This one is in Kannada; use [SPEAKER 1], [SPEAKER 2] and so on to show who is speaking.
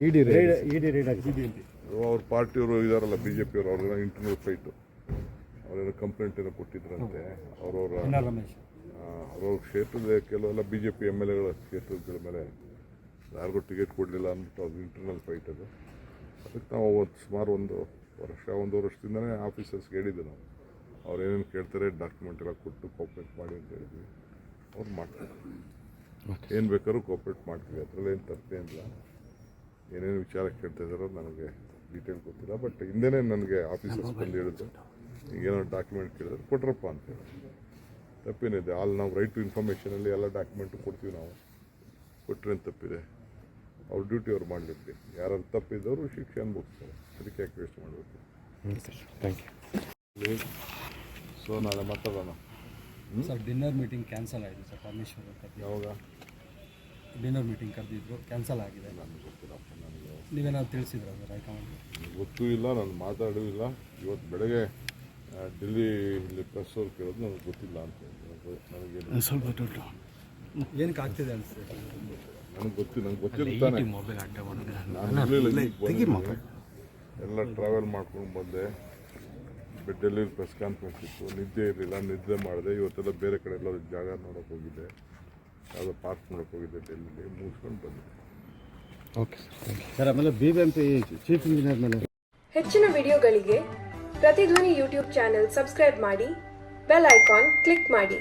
[SPEAKER 1] ಇಡಿ
[SPEAKER 2] ರೇಡ್ ಇಡಿ ರೇಡ್ ಆಗಿದೆ
[SPEAKER 3] ಅವ್ರ ಪಾರ್ಟಿಯವರು ಇದಾರಲ್ಲ ಬಿ ಜೆ ಪಿಯವರು ಅವ್ರಿಗೆಲ್ಲ ಇಂಟರ್ನಲ್ ಫೈಟು ಅವರೇನೋ ಕಂಪ್ಲೇಂಟ್ ಏನೋ ಕೊಟ್ಟಿದ್ರಂತೆ. ಅವ್ರವ್ರ
[SPEAKER 2] ರಮೇಶ್.
[SPEAKER 3] ಅವ್ರವ್ರ ಕ್ಷೇತ್ರದ ಕೆಲವೆಲ್ಲ B J P M L ಎಗಳ ಕ್ಷೇತ್ರಗಳ ಮೇಲೆ ಯಾರಿಗೂ ಟಿಕೆಟ್ ಕೊಡಲಿಲ್ಲ ಅಂದ್ಬಿಟ್ಟು ಅದು ಇಂಟರ್ನಲ್ ಫೈಟ್ ಅದು. ಅದಕ್ಕೆ ನಾವು ಒಂದು ಸುಮಾರು ಒಂದು ವರ್ಷ ಒಂದು ವರ್ಷದಿಂದನೇ ಆಫೀಸರ್ಸ್ಗೆ ಹೇಳಿದ್ದೆ ನಾವು. ಅವ್ರು ಏನೇನು ಕೇಳ್ತಾರೆ ಡಾಕ್ಯುಮೆಂಟ್ ಎಲ್ಲ ಕೊಟ್ಟು ಕೋಪ್ರೇಟ್ ಮಾಡಿ ಅಂತ ಹೇಳಿದ್ವಿ. ಅವ್ರು ಮಾಡ್ತಾರೆ. ಏನು ಬೇಕಾದ್ರೂ ಕೋಪ್ರೇಟ್ ಮಾಡ್ತೀವಿ. ಅದರಲ್ಲೇನು ತಪ್ಪೇನಿಲ್ಲ. ಏನೇನು ವಿಚಾರ ಕೇಳ್ತಾ ಇದ್ದಾರೋ ನನಗೆ ಡೀಟೇಲ್ ಗೊತ್ತಿಲ್ಲ ಬಟ್ ಹಿಂದೆನೇ ನನಗೆ ಆಫೀಸರ್ಸ್ ಬಂದು ಹೇಳಿದ್ರು. ಈಗೇನೋ ಡಾಕ್ಯುಮೆಂಟ್ ಕೇಳಿದ್ರೆ ಕೊಟ್ರಪ್ಪ ಅಂತ ಹೇಳಿ. ತಪ್ಪೇನಿದೆ ಅಲ್ಲಿ ನಾವು ರೈಟ್ ಟು ಇನ್ಫಾರ್ಮೇಷನಲ್ಲಿ ಎಲ್ಲ ಡಾಕ್ಯುಮೆಂಟು ಕೊಡ್ತೀವಿ ನಾವು. ಕೊಟ್ಟರೆ ತಪ್ಪಿದೆ? ಅವ್ರ ಡ್ಯೂಟಿ ಅವ್ರು ಮಾಡಲಿಕ್ಕೆ. ಯಾರು ತಪ್ಪಿದ್ದವರು ಶಿಕ್ಷೆ ಅನುಭವಿಸ್ತಾರೆ. ಅದಕ್ಕೆ ಯಾಕೆ ವೇಸ್ಟ್ ಮಾಡಬೇಕು
[SPEAKER 1] ಥ್ಯಾಂಕ್ ಯು
[SPEAKER 3] ಸೊ ನಾಳೆ ಮಾತಾಡೋಣ.
[SPEAKER 2] ಸರ್ ಡಿನ್ನರ್ ಮೀಟಿಂಗ್ ಕ್ಯಾನ್ಸಲ್ ಆಯಿತು ಸರ್ ಪರಮೇಶ್ವರ್
[SPEAKER 3] ಯಾವಾಗ?
[SPEAKER 2] ಡಿನ್ನರ್ ಮೀಟಿಂಗ್ ಕರೆದಿದ್ರು ಕ್ಯಾನ್ಸಲ್ ಆಗಿದೆ.
[SPEAKER 3] ನನಗೆ ಗೊತ್ತಿಲ್ಲ ನನಗೆ
[SPEAKER 2] ನೀವೇನಾದ್ರು ತಿಳಿಸಿದ್ರು ಸರ್ ಹೈಕಮಾಂಡ್
[SPEAKER 3] ನನಗೆ ಗೊತ್ತೂ ಇಲ್ಲ ನಾನು ಮಾತಾಡೂ ಇಲ್ಲ ಇವತ್ತು ಬೆಳಗ್ಗೆ ಆ, ಡೆಲ್ಲಿ ಇಲ್ಲಿ ಪ್ರೆಸ್ ಅವ್ರು ಕೇಳೋದು ನನಗೆ ಗೊತ್ತಿಲ್ಲ ಅಂತ ಹೇಳಿದ್ರು. ನನಗೆ
[SPEAKER 1] ಸ್ವಲ್ಪ ದೊಡ್ಡ.
[SPEAKER 2] ಏನಕ್ಕೆ ಆಗ್ತಿದೆ ಅನಿಸ್ತದೆ
[SPEAKER 3] ನನಗೆ ಗೊತ್ತಿಲ್ಲ ನನಗೆ ಗೊತ್ತಿರ್ತಾನೆ ನಾನು ಇರ್ಲಿಲ್ಲ, ಈಗ ಬಂದಿದ್ದೀನಿ. ಎಲ್ಲ ಟ್ರಾವೆಲ್ ಮಾಡ್ಕೊಂಡು ಬಂದೆ. ಬೆಡ್ಡಲ್ಲಿ ಪ್ರೆಸ್ ಕಾನ್ಫರೆನ್ಸ್ ಇತ್ತು. ನಿದ್ದೆ ಇರಲಿಲ್ಲ ನಿದ್ದೆ ಮಾಡಿದೆ. ಇವತ್ತೆಲ್ಲ ಬೇರೆ ಕಡೆ ಎಲ್ಲ ಜಾಗ ನೋಡೋಕೆ ಹೋಗಿದ್ದೆ. ಯಾವುದೋ ಪಾರ್ಕ್ ನೋಡೋಕೆ ಹೋಗಿದ್ದೆ ಡೆಲ್ಲಿಗೆ ಮುಗಿಸ್ಕೊಂಡು ಬಂದೆ.
[SPEAKER 1] ಓಕೆ ಸರ್
[SPEAKER 2] ಸರ್ ಆಮೇಲೆ B B M P chief engineer ಮೇಲೆ.
[SPEAKER 4] ಹೆಚ್ಚಿನ ವಿಡಿಯೋಗಳಿಗೆ ಪ್ರತಿಧ್ವನಿ ಯೂಟ್ಯೂಬ್ ಚಾನೆಲ್ ಸಬ್ಸ್ಕ್ರೈಬ್ ಮಾಡಿ ಬೆಲ್ ಐಕಾನ್ ಕ್ಲಿಕ್ ಮಾಡಿ.